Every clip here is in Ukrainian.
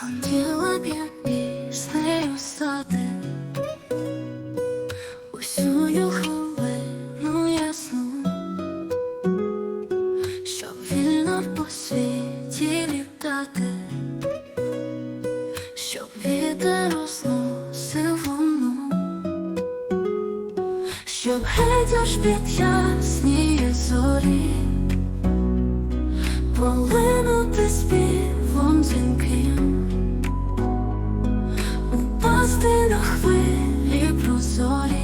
Хотіла б я піснею стати усю хвилину ясну, щоб вільно по світі літати, щоб вітер розносив луну, щоб геть аж під ясніє зорі хвилі прозорі,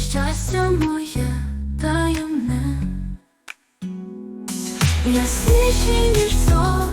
щастя моє таємне, ясніші, ніж сон.